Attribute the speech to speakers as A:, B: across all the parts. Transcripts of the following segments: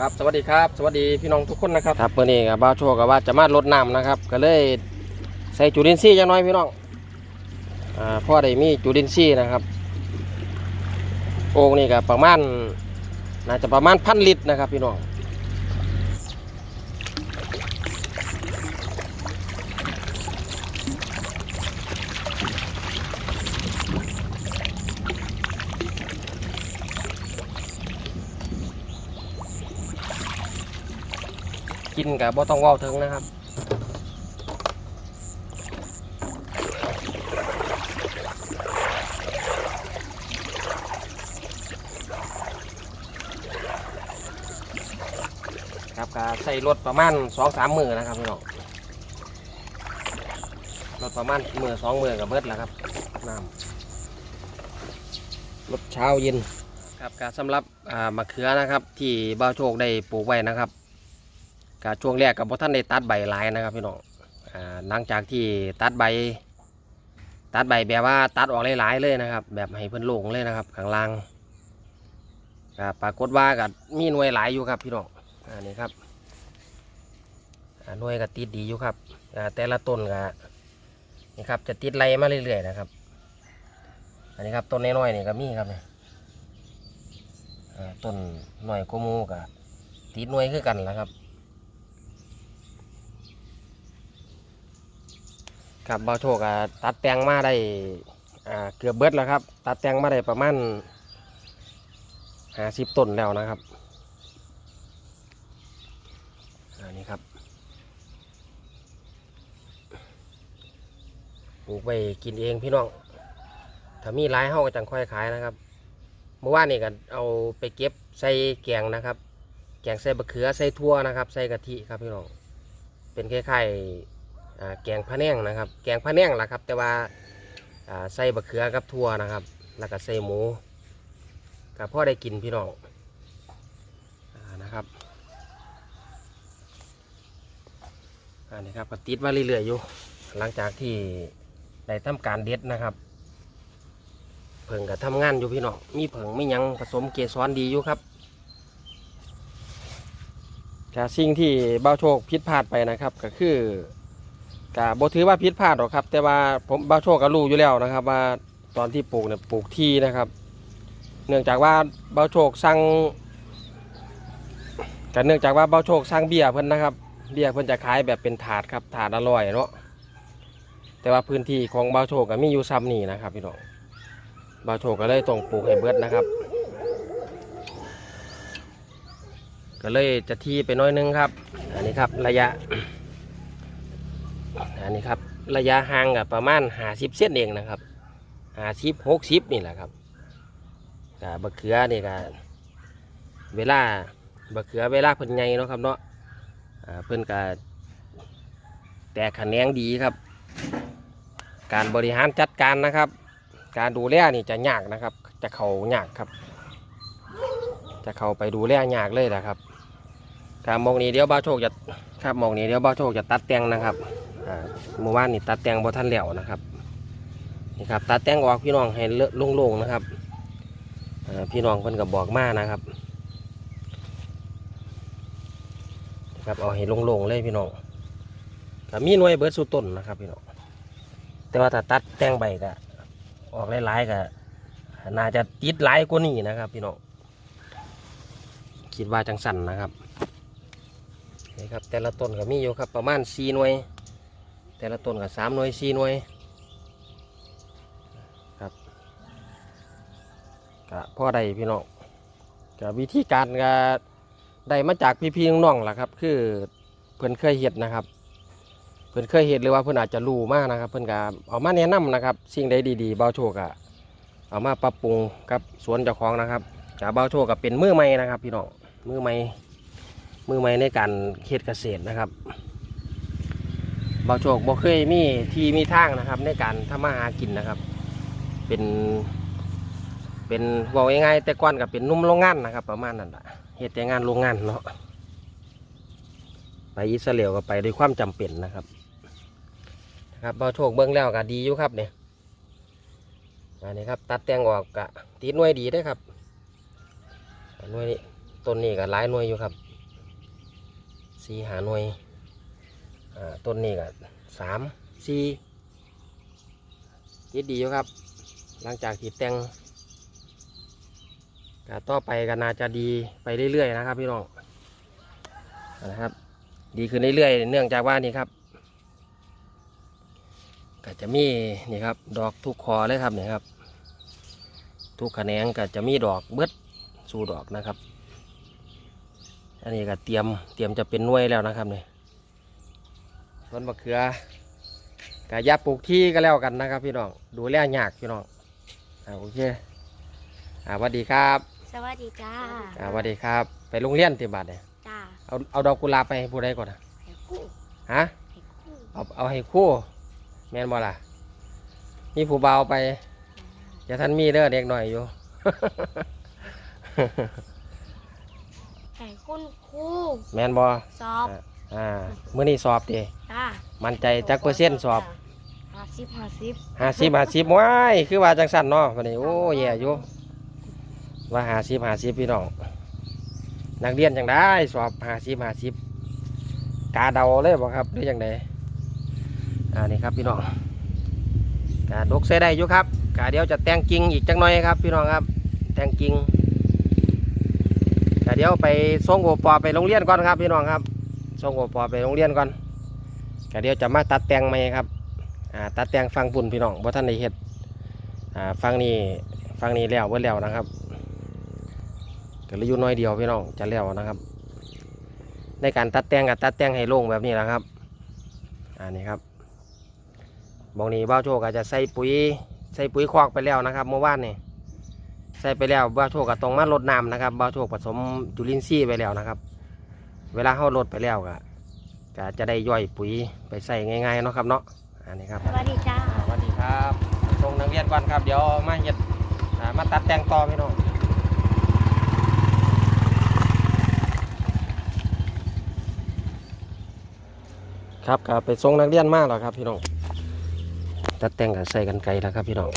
A: ครับ สวัสดีครับ สวัสดีพี่น้องทุกคนนะครับครับวันนี้กับบ้าวโชคกับว่าจะมาลดน้ำนะครับ ก็เลยใส่จุลินทรีย์จังน้อยพี่น้องอ่าพ่อได้มีจุลินทรีย์นะครับโอ่งนี่ก็ประมาณน่าจะประมาณพันลิตรนะครับ พี่น้อง กินกับบ่ต้องว้าถึงนะครับครับก็ใส่รถประมาณสองสามมือนะครับพี่น้องรถประมาณมือสองมือกับเบิดแล้วครับน้ำรถเช้าเย็นครับการสำหรับมะเขือนะครับ ที่บ้าวโชคได้ปลูกไว้นะครับ กช่วงแรกกับพ่ท่านได้ตัดใบหลายนะครับพี่น้องหลังจากที่ตัดใบ ตัดใบแบบว่าตัดออกหลายๆเลยนะครับ แบบให้เพิ่นโล่งเลยนะครับข้างล่างก็ปรากฏว่ากับมีหน่วยหลายอยู่ครับพี่น้องอันนี้ครับหน่วยก็ติดดีอยู่ครับแต่ละต้นก็นี่ครับจะติดไรมาเรื่อยๆนะครับ อันนี้ครับต้นน้อยๆนี่ก็มีครับเนี่ยต้นหน่อยกมูก็ติดหน่วยคือกันแหละครับ ครับบ่าโชคตัดแตงมาได้เกือบเบิดแล้วครับ ตัดแตงมาได้ประมาณห้าสิบต้นแล้วนะครับอันนี้ครับปลูกไปกินเองพี่น้อง ถ้ามีร้ายเฮาก็จังค่อยขายนะครับ เมื่อวานนี่ก็เอาไปเก็บใส่แกงนะครับ แกงใส่บะเขือใส่ทั่วนะครับ ใส่กะทิครับพี่น้อง เป็นคล้ายๆอ่ แกงพะแนงนะครับ แกงพะแนงล่ะครับ แต่ว่าใส่บะเขือกับทั่วนะครับ แล้วก็ใส่หมูกับพ่อได้กินพี่น้องอนะครับอันนี้ครับก็ติดมาเรื่อยๆอยู่ หลังจากที่ได้ทำการเด็ดนะครับ เพิ่งก็ทำงานอยู่พี่น้องมีเพิ่งไม่ยังผสมเกสรดีอยู่ครับจากสิ่งที่เบ้าโชคผิดพลาดไปนะครับก็คือ กะบ่ถือว่าผิดพลาดหรอกครับ แต่ว่าผมเบ้าโชคก็รู้อยู่แล้วนะครับ ว่าตอนที่ปลูกเนี่ยปลูกที่นะครับ เนื่องจากว่าเบ้าโชคสั่งกันเนื่องจากว่าเบ้าโชคสั่งเบียร์เพิ่นนะครับเบี้ยเพิ่นจะขายแบบเป็นถาดครับถาดอร่อยเนาะแต่ว่าพื้นที่ของบ่าโชคก็มีอยู่ซ้ำนี่นะครับพี่น้องบ่าโชคก็เลยต้องปลูกให้เบิดนะครับ ก็เลยจะที่ไปน้อยนึงครับ อันนี้ครับระยะ อันนี้ครับระยะห่างกับประมาณหาสิบเซนเองนะครับหาสิบหกสิบนี่แหละครับกับบะเขือนี่ก็เวลาบะเขือเวลาเพิ่นใหญ่เนาะครับเนาะเพื่อนก็แต่ขะแนงดีครับ การบริหารจัดการนะครับ การดูแลนี่จะยากนะครับ จะเขายากครับ จะเข้าไปดูแลยากเลยนะครับการมองนี้เดี๋ยวบ้าโชคจะครับมองนี้เดี๋ยวบ้าโชคจะตัดแต่งนะครับ เมื่อวานนี่ตัดแตงบ่ทันแล้วนะครับนี่ครับตัดแตงออกพี่น้องให้เลอะโล่งๆนะครับพี่น้องเพิ่นก็บบอกมานะครับครับเอาให้โล่งๆเลยพี่น้องก็มีหน่วยเบิร์ดสุต้นนะครับพี่น้องแต่ว่าถ้าตัดแตงใบก็ออกหลายๆก็น่าจะติดหลายกว่านี้นะครับ พี่น้องคิดว่าจังสันนะครับนี่ครับแต่ละต้นก็มีอยู่ครับประมาณสี่หน่วย แต่ละต้นก็สามหน่วยสี่หน่วยครับก็พ่อใดพี่น้องก็วิธีการก็ได้มาจากพี่ๆน้องๆล่ะครับ คือเพื่อนเคยเห็ดนะครับ เพื่อนเคยเห็ดหรือว่าเพื่อนอาจจะรู้มากนะครับ เพื่อนก็เอามาแนะนำนะครับ สิ่งใดดีๆเบาโชกอะเอามาปรับปรุงกับสวนเจ้าของนะครับจากเบาโชกกับเป็นมือใหม่นะครับ พี่น้องมือใหม่มือใหม่ในการเฮ็ดเกษตรนะครับ บาโชกบ่เคยมีที่มีทางนะครับ ในการทำมาหากินนะครับ เป็น เป็นบอกง่ายๆแต่ก่อนกับเป็นนุ่มโรงงานนะครับ ประมาณนั้นแหละเหตุแต่งานโรงงานเนาะไปอิสราเอลก็ไปด้วยความจำเป็นนะครับนะครับพอโชคเบิ้องแล้วก็ดีอยู่ครับเนี่ยอันนี้ครับ ตัดแตงออกกะติดหน่วยดีได้ครับหน่วยนี้ต้นนี้ก็หลายหน่วยอยู่ครับสี่หาหน่วย อ่าต้นนี้ก็สามสี่ยิดดีอยู่ครับ หลังจากที่แต่งก็ต่อไปก็น่าจะดีไปเรื่อยๆนะครับ พี่น้องนะครับ ดีขึ้นเรื่อยๆเนื่องจากว่านี่ครับก็จะมีนี่ครับ ดอกทุกคอเลยครับนี่ครับ ทุกแขนงก็จะมีดอกเบิดสู่ดอกนะครับ อันนี้ก็เตรียมเตรียมจะเป็นน่วยแล้วนะครับนี่ ส่วนมะเขือกะยาปลูกที่ก็แล้วกันนะครับ พี่น้องดูแลยากพี่น้องอ่าโอเคอ่าสวัสดีครับ
B: สวัสดีจ้า
A: อ่าสวัสดีครับ ไปโรงเรียนที่บัดเนี่ย
B: จ้า
A: เอาเอาดอกกุหลาบไปให้ผู้ใดก่อนนะ
B: ให้คู่
A: ฮะ
B: ให้คู่
A: เอาเอาให้คู่แม่นบ่ล่ะมีผู้เบาวไปอย่าท่านมีเด้อเด็กหน่อยอยู่
B: ให้คุณครู
A: แม่นบ่
B: สอบ
A: อ่ามื้อนี้สอบดิ
B: จ้า
A: มั่นใจจักเปอร์เซ็นต์สอบ
B: ห้าสิบห้าสิบ
A: ห้าสิบห้าสิบว้ายคือว่าจังสั่นเนาะวันนี้โอ้แย่อยู่ว่าห้าสิบห้าสิบพี่น้องนักเรียนจังได้สอบห้าสิบห้าสิบกาเดาเลยบ่ครับหรือจังไดอ่านี่ครับพี่น้องกาดกใส่ได้อยู่ครับกาเดี๋ยวจะแต่งกิ่งอีกจังหน่อยครับ พี่น้องครับ แต่งกิ่งกาเดี๋ยวไปส่งโอปอไปโรงเรียนก่อนครับพี่น้องครับ ส่งโอปอไปโรงเรียนก่อนกาเดี๋ยวจะมาตัดแต่งใหม่ครับตัดแต่งฟังปุ่นพี่น้องว่าท่านได้เฮ็ดฟังนี้ฟังนี้แล้วเบิดแล้วนะครับก็เลืออยู่น้อยเดียวพี่น้องจะแล้วนะครับ ในการตัดแต่งกับตัดแต่งให้โล่งแบบนี้นะครับอ่านี่ครับบองนี้บ้าโชคอาจจะใส่ปุ๋ยใส่ปุ๋ยคอกไปแล้วนะครับ เมื่อวานนี่ใส่ไปแล้วบ้าโชคก็ต้องมาลดน้ำนะครับบ้าโชคผสมจุลินทรีย์ไปแล้วนะครับ เวลาเขาลดไปแล้วก็ก็จะได้ย่อยปุ๋ยไปใส่ง่ายๆเนาะครับเนาะอันนี้ครับ
B: สวัสดีจ้า
A: สวัสดีครับส่งนักเรียนก่อนครับเดี๋ยวมาเฮ็ดอ่ามาตัดแต่งต่อพี่น้องครับก็ไปส่งนักเรียนมาแล้วครับพี่น้องตัดแต่งกับใส่กันไกลแล้วครับพี่น้อง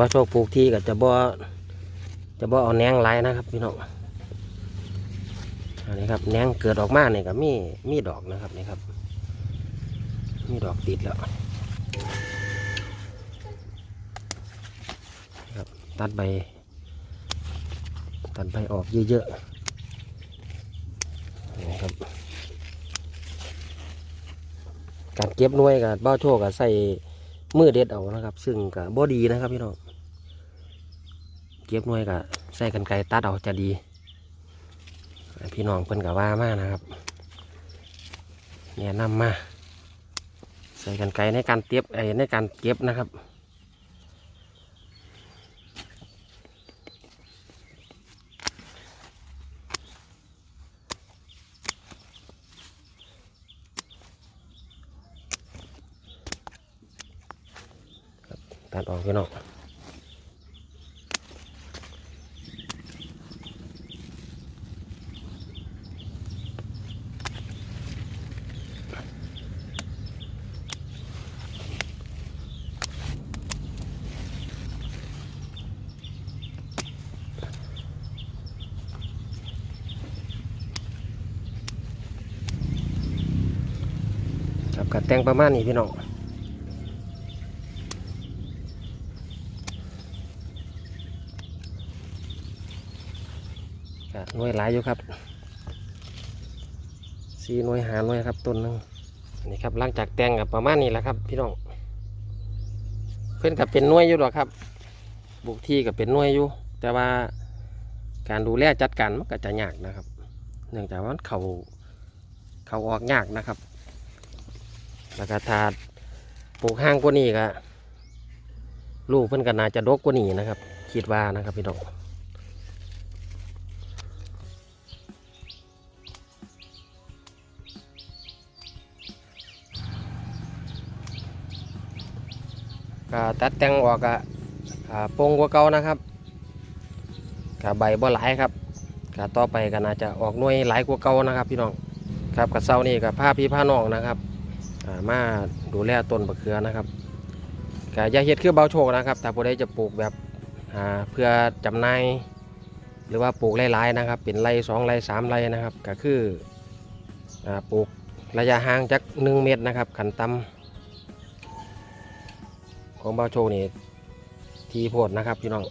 A: บ่โชคปลูกที่ก็จะบ่จะบ่เอาแนงหลนะครับพี่น้องอันนี้ครับแนงเกิดออกมาเนี่ยก็มีมีดอกนะครับนี่ครับ มีดอกติดแล้วครับตัดใบตัดใบออกเยอะๆนี่ครับการเก็บน่วยกับบ้าโชคกับใส่มือเด็ดเอานะครับ ซึ่งกับบอดีนะครับพี่น้อง เก็บหน่วยกับใส่กันไกรตัดเอาจะดี พี่น้องเพิ่นกับว่ามากนะครับเนี่ยนำมาใส่กันไกรในการเก็บไอ้ในการเก็บนะครับตัดออกพี่น้อง ครับกัแตงประมาณนี้พี่น้องก็หน่วยหลายอยู่ครับสี่หน่วยหาหน่วยครับต้นหนึงนี่ครับหลังจากแตงกับประมาณนี้แหละครับ พี่น้องเพื่อนกับเป็นหน่วยอยู่หรอครับ บุกที่กับเป็นหน่วยอยู่ แต่ว่าการดูแลจัดการมันก็จะยากนะครับ เนื่องจากว่าเขาเขาออกยากนะครับ แล้วก็ถ้าปลูกห้างกว่านี้ก็ลูกเพื่อนก็น่าจะดกกว่านี้นะครับ คิดว่านะครับพี่น้องก็ตัดแต่งออกก็โป่งกว่าเก่านะครับก็ใบบ่หลายครับก็ต่อไปก็น่าจะออกหน่วยหลายกว่าเก่านะครับ พี่น้องครับกับเซานี่กับผ้าพี่ผ้าน้องนะครับ มาดูแลต้นบะเขือนะครับก็อย่าเฮ็ดคือเบาโชคนะครับ ถ้าผู้ใดจะปลูกแบบเพื่อจำหน่ายหรือว่าปลูกหลายๆนะครับ เป็นไรสองไรสามไรนะครับ ก็คือปลูกระยะห่างจากหนึ่งเมตรนะครับขันต่ำของเบาโชคนี่ทีโพดนะครับพี่น้อง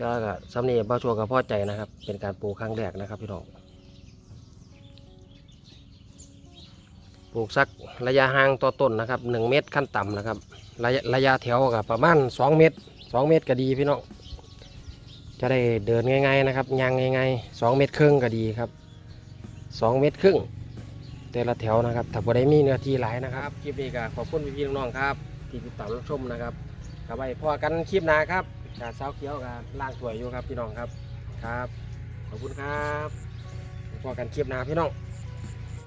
A: ก็สำเนีเบาโชคกับพ่อใจนะครับ เป็นการปลูกครั้งแรกนะครับพี่น้อง ปลูกสักระยะห่างต่อต้นนะครับหนึ่งเมตรขั้นต่ำนะครับ ระยะระยะแถวกับประมาณสองเมตรสองเมตรก็ดีพี่น้องจะได้เดินง่ายๆนะครับยางง่ายๆสองเมตรครึ่งก็ดีครับสองเมตรครึ่งแต่ละแถวนะครับถ้าบ่ได้มีเนื้อที่หลายนะครับคลิปนี้ก็ขอบคุณพี่ๆน้องๆครับที่ติดตามรับชมนะครับกลับไปพอกันคลิปหน้าครับกาสาเขียวกับล่างสวยอยู่ครับพี่น้องครับครับ ขอบคุณครับพอกันคลิปหน้าพี่น้อง